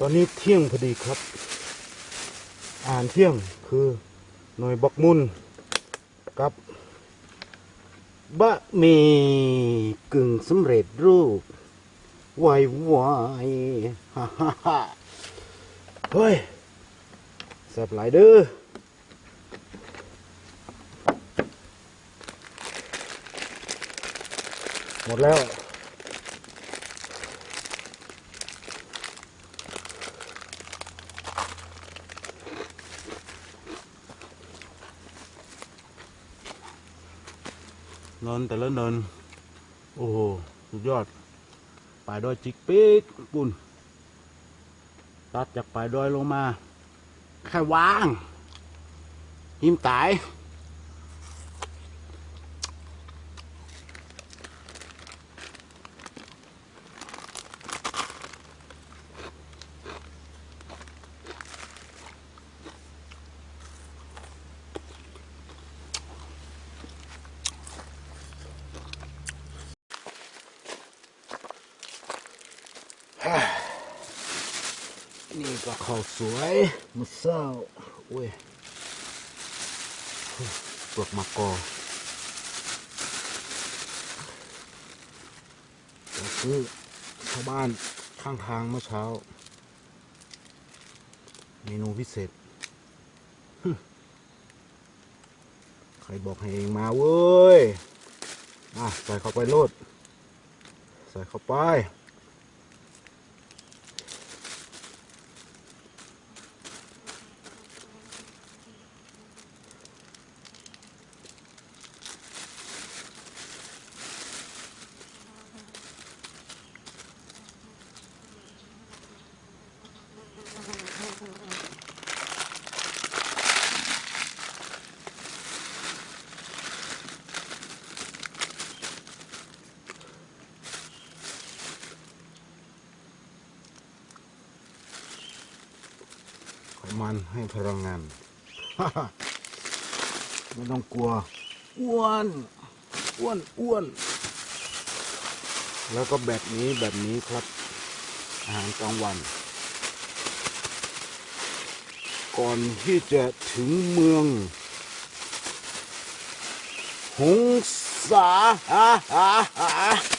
ตอนนี้เที่ยงพอดีครับอาหารเที่ยงคือหน่วยบกมุนกับบะหมี่กึ่งสำเร็จรูปไวไวฮ่าฮ่าฮ่าเฮ้ยแซ่บหลายเด้อหมดแล้ว เนินแต่ละเนิน โอ้โห สุดยอดปลายดอยจิกปีกปุ่นตัดจากปลายดอยลงมา แค่วาง หิมตาย นี่ก็ข้าวสวยมือเศร้าเว้ยปลือกมะกอก็คือชาวบ้านข้างทางเมื่อเช้า เมนูพิเศษใครบอกให้เองมาเว้ย อะ ใส่เข้าไปโลด ใส่เข้าไป ไขมันให้พลังงาน ไม่ต้องกลัว อ้วน อ้วน อ้วน แล้วก็แบบนี้แบบนี้ครับ อาหารกลางวัน ก่อนที่จะถึงเมือง หงสาฮ่าฮ่าฮ่า